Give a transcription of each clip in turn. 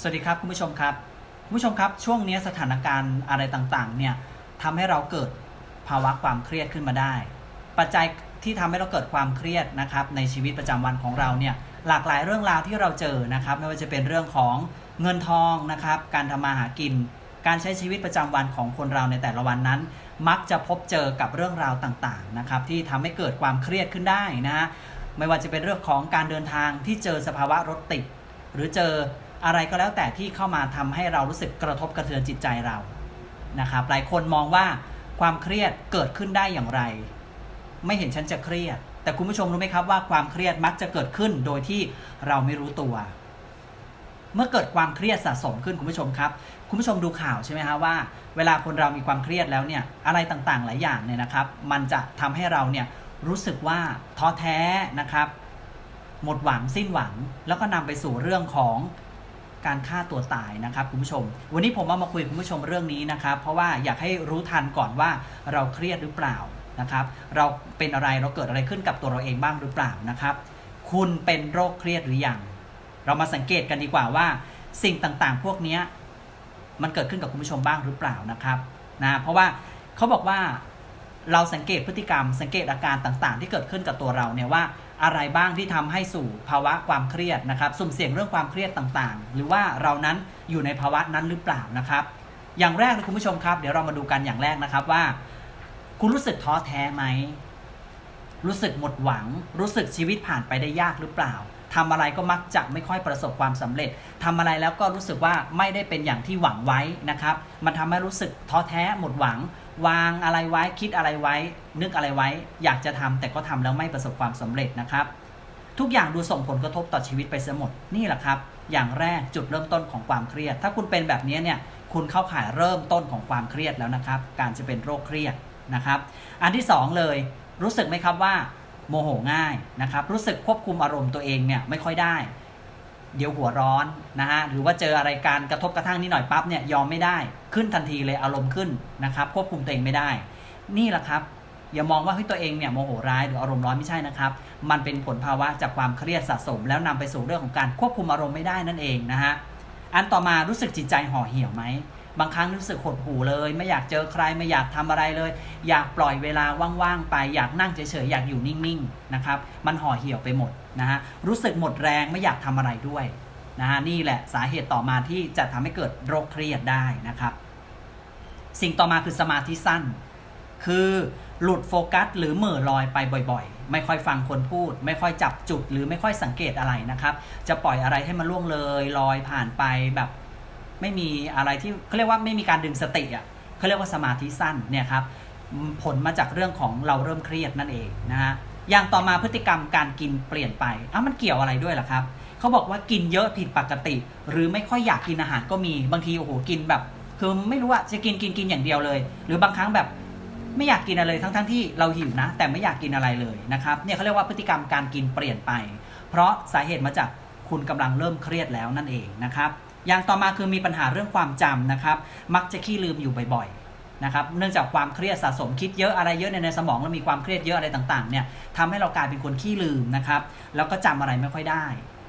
สวัสดีครับคุณผู้ชมครับคุณผู้ชมครับ ช่วงนี้สถานการณ์อะไรต่างๆเนี่ยทำให้เราเกิดภาวะความเครียดขึ้นมาได้ ปัจจัยที่ทำให้เราเกิดความเครียดนะครับในชีวิตประจำวันของเราเนี่ยหลากหลายเรื่องราวที่เราเจอนะครับไม่ว่าจะเป็นเรื่องของเงินทองนะครับการทำมาหากิน การใช้ชีวิตประจำวันของคนเราในแต่ละวันนั้น มักจะพบเจอกับเรื่องราวต่างๆนะครับที่ทำให้เกิดความเครียดขึ้นได้นะฮะไม่ว่าจะเป็นเรื่องของการเดินทางที่เจอสภาวะรถติด หรือเจอ อะไรก็แล้วแต่ที่เข้ามาทำให้เรารู้สึกกระทบกระเทือนจิตใจเรานะครับหลายคนมองว่าความเครียดเกิดขึ้นได้อย่างไร ไม่เห็นฉันจะเครียด แต่คุณผู้ชมรู้ไหมครับว่าความเครียดมักจะเกิดขึ้นโดยที่เราไม่รู้ตัว เมื่อเกิดความเครียดสะสมขึ้นคุณผู้ชมครับ คุณผู้ชมดูข่าวใช่ไหมฮะว่า เวลาคนเรามีความเครียดแล้วเนี่ยอะไรต่างๆ หลายอย่างเนี่ยนะครับ มันจะทำให้เราเนี่ยรู้สึกว่าท้อแท้นะครับ หมดหวังสิ้นหวัง แล้วก็นำไปสู่เรื่องของ การฆ่าตัวตายนะครับคุณผู้ชม วันนี้ผมเอามาคุยกับคุณผู้ชมเรื่องนี้นะครับ เพราะว่าอยากให้รู้ทันก่อนว่าเราเครียดหรือเปล่านะครับ เราเป็นอะไรเราเกิดอะไรขึ้นกับตัวเราเองบ้างหรือเปล่านะครับ คุณเป็นโรคเครียดหรือยังเรามาสังเกตกันดีกว่าว่า สิ่งต่างๆ พวกนี้มันเกิดขึ้นกับคุณผู้ชมบ้างหรือเปล่านะครับนะเพราะว่าเขาบอกว่า เราสังเกตพฤติกรรม สังเกตอาการต่างๆ ที่เกิดขึ้นกับตัวเราเนี่ยว่าอะไรบ้างที่ทำให้สู่ภาวะความเครียดนะครับสุ่มเสี่ยงเรื่องความเครียดต่างๆ หรือว่าเรานั้นอยู่ในภาวะนั้นหรือเปล่านะครับ อย่างแรกเลยคุณผู้ชมครับ เดี๋ยวเรามาดูกันอย่างแรกนะครับว่า คุณรู้สึกท้อแท้ไหมรู้สึกหมดหวัง รู้สึกชีวิตผ่านไปได้ยากหรือเปล่า ทำอะไรก็มักจะไม่ค่อยประสบความสำเร็จทำอะไรแล้วก็รู้สึกว่าไม่ได้เป็นอย่างที่หวังไว้นะครับ มันทำให้รู้สึกท้อแท้หมดหวัง วางอะไรไว้คิดอะไรไว้ นึกอะไรไว้ อยากจะทำแต่ก็ทำแล้วไม่ประสบความสำเร็จนะครับ ทุกอย่างดูส่งผลกระทบต่อชีวิตไปเสียหมดนี่แหละครับ อย่างแรกจุดเริ่มต้นของความเครียด ถ้าคุณเป็นแบบนี้เนี่ยคุณเข้าข่ายเริ่มต้นของความเครียดแล้วนะครับ การจะเป็นโรคเครียดนะครับ อันที่สองเลยรู้สึกไหมครับว่า โมโหง่ายนะครับรู้สึกควบคุมอารมณ์ตัวเองเนี่ยไม่ค่อยได้ เดี๋ยวหัวร้อนนะฮะหรือว่าเจออะไรการกระทบกระทั่งนิดหน่อยปั๊บเนี่ยยอมไม่ได้ขึ้นทันทีเลยอารมณ์ขึ้นนะครับควบคุมตัวเองไม่ได้ นี่แหละครับอย่ามองว่าเฮ้ยตัวเองเนี่ยโมโหร้ายหรืออารมณ์ร้อนไม่ใช่นะครับ มันเป็นผลภาวะจากความเครียดสะสม แล้วนำไปสู่เรื่องของการควบคุมอารมณ์ไม่ได้นั่นเองนะฮะอันต่อมารู้สึกจิตใจห่อเหี่ยวไหม บางครั้งรู้สึกหดหู่เลย ไม่อยากเจอใครไม่อยากทำอะไรเลย อยากปล่อยเวลาว่างๆไป อยากนั่งเฉยๆอยากอยู่นิ่งๆนะครับ มันห่อเหี่ยวไปหมดนะฮะรู้สึกหมดแรงไม่อยากทำอะไรด้วยนะฮะนี่แหละสาเหตุต่อมาที่จะทำให้เกิดโรคเครียดได้นะครับ สิ่งต่อมาคือสมาธิสั้น คือหลุดโฟกัส หรือเหม่อลอยไปบ่อยๆ ไม่ค่อยฟังคนพูด ไม่ค่อยจับจุด หรือไม่ค่อยสังเกตอะไรนะครับ จะปล่อยอะไรให้มันล่วงเลยลอยผ่านไปแบบ ไม่มีอะไรที่เขาเรียกว่าไม่มีการดึงสติอะเขาเรียกว่าสมาธิสั้นเนี่ยครับผลมาจากเรื่องของเราเริ่มเครียดนั่นเองนะฮะอย่างต่อมาพฤติกรรมการกินเปลี่ยนไปอ้าวมันเกี่ยวอะไรด้วยล่ะครับเขาบอกว่ากินเยอะผิดปกติ หรือไม่ค่อยอยากกินอาหารก็มีบางทีโอ้โหกินแบบ คือไม่รู้ว่าจะกินกินกินอย่างเดียวเลย หรือบางครั้งแบบไม่อยากกินอะไรทั้งทั้งๆที่เราหิวนะ แต่ไม่อยากกินอะไรเลยนะครับเนี่ยเขาเรียกว่าพฤติกรรมการกินเปลี่ยนไป เพราะสาเหตุมาจากคุณกำลังเริ่มเครียดแล้วนั่นเองนะครับ อย่างต่อมาคือมีปัญหาเรื่องความจำนะครับ มักจะขี้ลืมอยู่บ่อยๆนะครับ เนื่องจากความเครียดสะสมคิดเยอะอะไรเยอะในในสมองแล้วมีความเครียดเยอะอะไรต่างๆเนี่ยทำให้เรากลายเป็นคนขี้ลืมนะครับ แล้วก็จำอะไรไม่ค่อยได้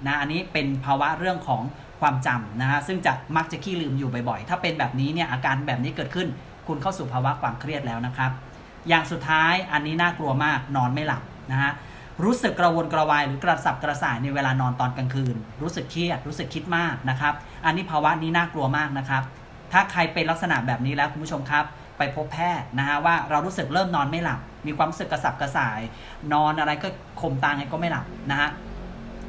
นะอันนี้เป็นภาวะเรื่องของความจำนะฮะซึ่งจะมักจะขี้ลืมอยู่บ่อยๆ ถ้าเป็นแบบนี้เนี่ยอาการแบบนี้เกิดขึ้น คุณเข้าสู่ภาวะความเครียดแล้วนะครับ อย่างสุดท้ายอันนี้น่ากลัวมากนอนไม่หลับนะฮะ รู้สึกกระวนกระวายหรือกระสับกระส่ายในเวลานอนตอนกลางคืน รู้สึกเครียด รู้สึกคิดมากนะครับ อันนี้ภาวะนี้น่ากลัวมากนะครับ ถ้าใครเป็นลักษณะแบบนี้แล้วคุณผู้ชมครับ ไปพบแพทย์นะฮะว่าเรารู้สึกเริ่มนอนไม่หลับ มีความรู้สึกกระสับกระส่าย นอนอะไรก็ข่มตาไงก็ไม่หลับนะฮะ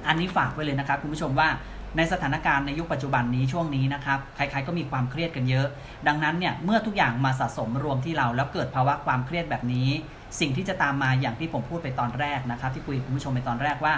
อันนี้ฝากไว้เลยนะครับคุณผู้ชมว่าในสถานการณ์ในยุคปัจจุบันนี้ช่วงนี้นะครับใครๆก็มีความเครียดกันเยอะ ดังนั้นเนี่ยเมื่อทุกอย่างมาสะสมรวมที่เราแล้วเกิดภาวะความเครียดแบบนี้ สิ่งที่จะตามมาอย่างที่ผมพูดไปตอนแรกนะครับ ที่คุยกับคุณผู้ชมไปตอนแรกว่า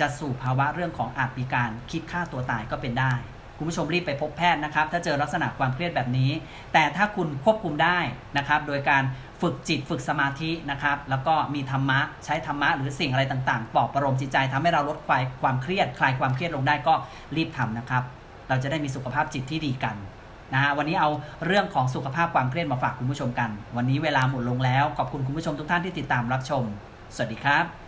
จะสู่ภาวะเรื่องของอาจมีการคิดฆ่าตัวตายก็เป็นได้ คุณผู้ชมรีบไปพบแพทย์นะครับ ถ้าเจอลักษณะความเครียดแบบนี้ แต่ถ้าคุณควบคุมได้นะครับ โดยการฝึกจิตฝึกสมาธินะครับ แล้วก็มีธรรมะใช้ธรรมะหรือสิ่งอะไรต่างๆปลอบประโลมจิตใจทำให้เราลดคลายความเครียดคลายความเครียดลงได้ก็รีบทำนะครับ เราจะได้มีสุขภาพจิตที่ดีกัน นะฮะวันนี้เอาเรื่องของสุขภาพความเครียดมาฝากคุณผู้ชมกัน วันนี้เวลาหมดลงแล้วขอบคุณคุณผู้ชมทุกท่านที่ติดตามรับชม สวัสดีครับ